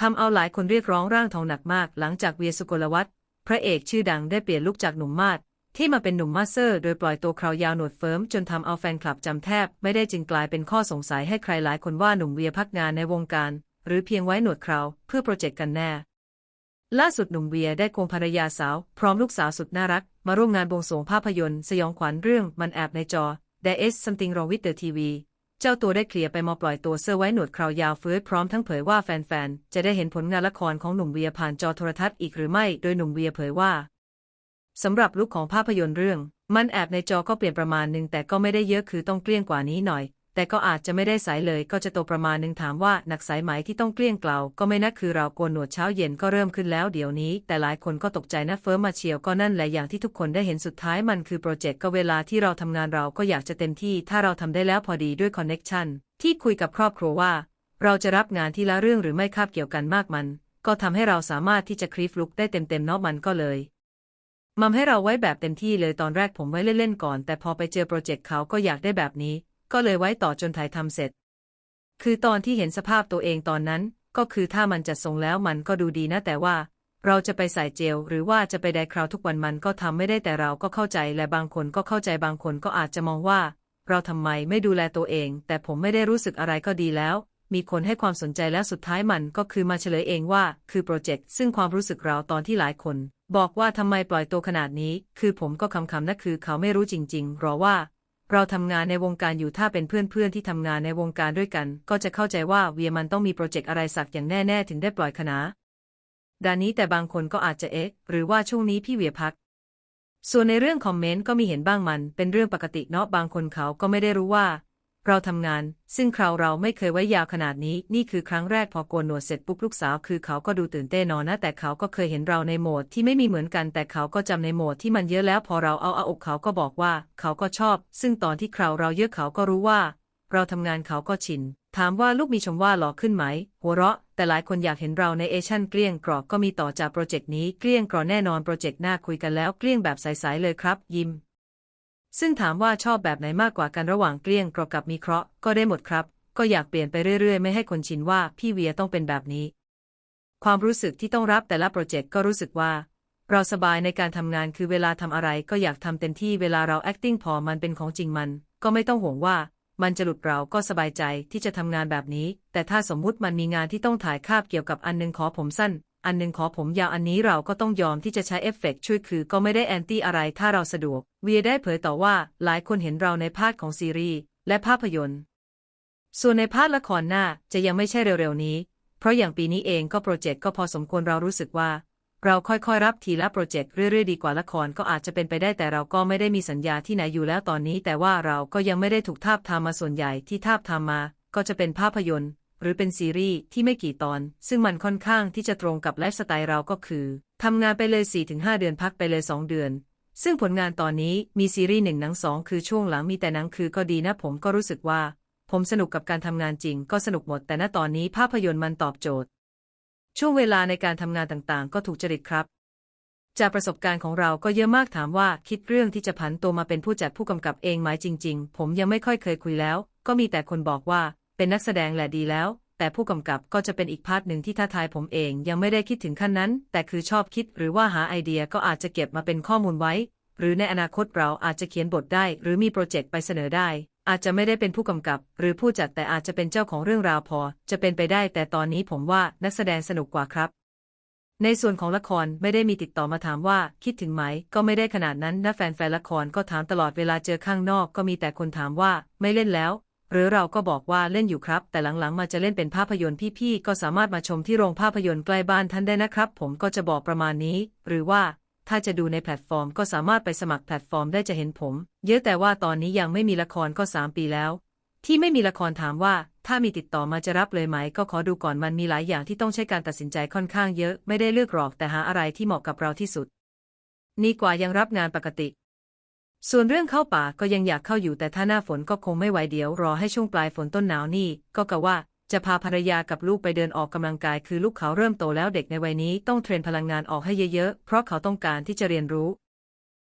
ทำเอาหลายคนเรียกร้องร่างทองหนักมาก หลังจากเวียสุกลวัฒน์พระเอกชื่อดังได้เปลี่ยนลุกจากหนุ่มมาดที่มาเป็นหนุ่มมาสเซอร์ โดยปล่อยตัวคราวยาวหนวดเฟิร์มจนทำเอาแฟนคลับจำแทบ ไม่ได้จึงกลายเป็นข้อสงสัยให้ใครหลายคนว่าหนุ่มเวียพักงานในวงการ หรือเพียงไว้หนวดคราวเพื่อโปรเจกต์กันแน่ ล่าสุดหนุ่มเวียได้ควงภรรยาสาว พร้อมลูกสาวสุดน่ารัก มาร่วมงานบวงสรวงภาพยนตร์ สยองขวัญเรื่องมันแอบในจอ The S something wrong with the TV เจ้าตัวได้เคลียร์ไปมอปล่อยตัวเสื้อไว้หนวดคราวยาวเฟื้อพร้อมทั้งเผยว่าแฟนๆ จะได้เห็นผลงานละครของหนุ่มเวียผ่านจอโทรทัศน์อีกหรือไม่ โดยหนุ่มเวียเผยว่าสำหรับลุคของภาพยนตร์เรื่อง มันแอบในจอก็เปลี่ยนประมาณหนึ่งแต่ก็ไม่ได้เยอะคือต้องเกลี้ยงกว่านี้หน่อย แต่ก็อาจจะไม่ได้ใสเลยก็จะโตประมาณหนึ่งถามว่าหนักสายไหมที่ต้องเกลี้ยงเกลาก็ไม่นักคือเราโกนหนวดเช้าเย็นก็เริ่มขึ้นแล้วเดี๋ยวนี้ แต่หลายคนก็ตกใจนะเฟิร์มมาเชียวก็นั่นแหละอย่างที่ทุกคนได้เห็นสุดท้ายมันคือโปรเจกต์ก็เวลาที่เราทำงานเราก็อยากจะเต็มที่ ถ้าเราทำได้แล้วพอดีด้วยคอนเน็กชันที่คุยกับครอบครัวว่า เราจะรับงานที่ละเรื่องหรือไม่คาบเกี่ยวกันมากมัน ก็ทำให้เราสามารถที่จะคลิฟลุกได้เต็มๆเนาะมันก็เลยมัมให้เราไว้แบบเต็มที่เลยตอนแรกผมไว้เล่นๆก่อน แต่พอไปเจอโปรเจกต์เขาก็อยากได้แบบนี้ ก็เลยไว้ต่อจนถ่ายทำเสร็จ คือตอนที่เห็นสภาพตัวเองตอนนั้น ก็คือถ้ามันจะทรงแล้วมันก็ดูดีนะแต่ว่า เราจะไปใส่เจล หรือว่าจะไปไดคราวทุกวันมันก็ทำไม่ได้แต่เราก็เข้าใจและบางคนก็เข้าใจบางคนก็อาจจะมองว่า เราทำไมไม่ดูแลตัวเอง แต่ผมไม่ได้รู้สึกอะไรก็ดีแล้ว มีคนให้ความสนใจแล้วสุดท้ายมันก็คือมาเฉลยเองว่า คือโปรเจกต์ซึ่งความรู้สึกเราตอนที่หลายคนบอกว่าทำไมปล่อยตัวขนาดนี้ คือผมก็คำคำนะคือเขาไม่รู้จริงๆหรอว่า เราทำงานในวงการอยู่ถ้าเป็นเพื่อนๆที่ทำงานในวงการด้วยกัน ก็จะเข้าใจว่าเวียมันต้องมีโปรเจกต์อะไรสักอย่างแน่ๆ ถึงได้ปล่อยคณะดานนี้แต่บางคนก็อาจจะเอ๊ะหรือว่าช่วงนี้พี่เวียพัก ส่วนในเรื่องคอมเมนต์ก็มีเห็นบ้างมัน เป็นเรื่องปกติเนาะบางคนเขาก็ไม่ได้รู้ว่า เราทำงาน ซึ่งคราวเราไม่เคยไว้ยาวขนาดนี้ นี่คือครั้งแรกพอโกนหนวดเสร็จปุ๊บลูกสาว คือเขาก็ดูตื่นเต้นนอนนะ แต่เขาก็เคยเห็นเราในโหมดที่ไม่มีเหมือนกัน แต่เขาก็จำในโหมดที่มันเยอะแล้ว พอเราเอาเอาอกเขาก็บอกว่า เขาก็ชอบ ซึ่งตอนที่คราวเราเยอะเขาก็รู้ว่า เราทำงานเขาก็ชิน ถามว่าลูกมีชมว่าหล่อขึ้นไหม หัวเราะ แต่หลายคนอยากเห็นเราในเอชั่นเกลี้ยงกรอกก็มีต่อจากโปรเจกต์นี้เกลี้ยงกรอแน่นอนโปรเจกต์หน้าคุยกันแล้วเกลี้ยงแบบใสๆเลยครับ ยิ้ม ซึ่งถามว่าชอบแบบไหนมากกว่ากันระหว่างเกลี้ยงกรอกกับมีเคราะห์ก็ได้หมดครับ ก็อยากเปลี่ยนไปเรื่อยๆ ไม่ให้คนชินว่าพี่เวียต้องเป็นแบบนี้ ความรู้สึกที่ต้องรับแต่ละโปรเจกต์ก็รู้สึกว่า เราสบายในการทำงานคือเวลาทำอะไรก็อยากทำเต็มที่เวลาเรา acting พอมันเป็นของจริงมัน ก็ไม่ต้องห่วงว่ามันจะหลุดเราก็สบายใจที่จะทำงานแบบนี้ แต่ถ้าสมมุติมันมีงานที่ต้องถ่ายคาบเกี่ยวกับอันนึงขอผมสั้น อันหนึ่งขอผมยาวอันนี้เราก็ต้องยอมที่จะใช้เอฟเฟกต์ช่วยคือก็ไม่ได้แอนตี้อะไรถ้าเราสะดวก เวียได้เผยต่อว่าหลายคนเห็นเราในพาร์ทของซีรีส์และภาพยนตร์ ส่วนในพาร์ทละครหน้าจะยังไม่ใช่เร็วๆนี้ เพราะอย่างปีนี้เองก็โปรเจกต์ก็พอสมควรเรารู้สึกว่า เราค่อยๆรับทีละโปรเจกต์เรื่อยๆดีกว่าละครก็อาจจะเป็นไปได้แต่เราก็ไม่ได้มีสัญญาที่ไหนอยู่แล้วตอนนี้ แต่ว่าเราก็ยังไม่ได้ถูกทาบทามมาส่วนใหญ่ที่ทาบทามมา ก็จะเป็นภาพยนตร์ หรือเป็นซีรีส์ที่ไม่กี่ตอน ซึ่งมันค่อนข้างที่จะตรงกับไลฟ์สไตล์เราก็คือทำงานไปเลย 4-5 เดือนพักไปเลย 2 เดือน ซึ่งผลงานตอนนี้มีซีรีส์หนึ่งหนังสองคือช่วงหลังมีแต่หนังคือก็ดีนะผมก็รู้สึกว่า ผมสนุกกับการทำงานจริง ก็สนุกหมด แต่ณตอนนี้ภาพยนตร์มันตอบโจทย์ ช่วงเวลาในการทำงานต่างๆ ก็ถูกจริตครับจากประสบการณ์ของเราก็เยอะมากถามว่าคิดเรื่องที่จะผันตัวมาเป็นผู้จัดผู้กำกับเองไหมจริง ๆ ผมยังไม่ค่อยเคยคุยแล้ว ก็มีแต่คนบอกว่า เป็นนักแสดงแหละดีแล้ว แต่ผู้กำกับก็จะเป็นอีกพาร์ทหนึ่งที่ท้าทายผมเอง ยังไม่ได้คิดถึงขั้นนั้น แต่คือชอบคิดหรือว่าหาไอเดียก็อาจจะเก็บมาเป็นข้อมูลไว้ หรือในอนาคตเราอาจจะเขียนบทได้ หรือมีโปรเจกต์ไปเสนอได้ อาจจะไม่ได้เป็นผู้กำกับ หรือผู้จัดแต่อาจจะเป็นเจ้าของเรื่องราวพอ จะเป็นไปได้ แต่ตอนนี้ผมว่านักแสดงสนุกกว่าครับในส่วนของละครไม่ได้มีติดต่อมาถามว่าคิดถึงไหม ก็ไม่ได้ขนาดนั้นนะแฟนๆละครก็ถามตลอดเวลาเจอข้างนอก ก็มีแต่คนถามว่าไม่เล่นแล้ว หรือเราก็บอกว่าเล่นอยู่ครับ แต่หลังๆ มาจะเล่นเป็นภาพยนตร์พี่ๆ ก็สามารถมาชมที่โรงภาพยนตร์ใกล้บ้านท่านได้นะครับ ผมก็จะบอกประมาณนี้ หรือว่าถ้าจะดูในแพลตฟอร์มก็สามารถไปสมัครแพลตฟอร์มได้จะเห็นผม เยอะแต่ว่าตอนนี้ยังไม่มีละครก็ 3 ปีแล้ว ที่ไม่มีละครถามว่า ถ้ามีติดต่อมาจะรับเลยไหม ก็ขอดูก่อนมันมีหลายอย่างที่ต้องใช้การตัดสินใจค่อนข้างเยอะ ไม่ได้เลือกหรอกแต่หาอะไรที่เหมาะกับเราที่สุด นี่กว่ายังรับงานปกติ ส่วนเรื่องเข้าป่าก็ยังอยากเข้าอยู่แต่ถ้าหน้าฝนก็คงไม่ไหวเดี๋ยว รอให้ช่วงปลายฝนต้นหนาวนี่ ก็กะว่าจะพาภรรยากับลูกไปเดินออกกำลังกายคือลูกเขาเริ่มโตแล้วเด็กในวัยนี้ต้องเทรนพลังงานออกให้เยอะๆ เพราะเขาต้องการที่จะเรียนรู้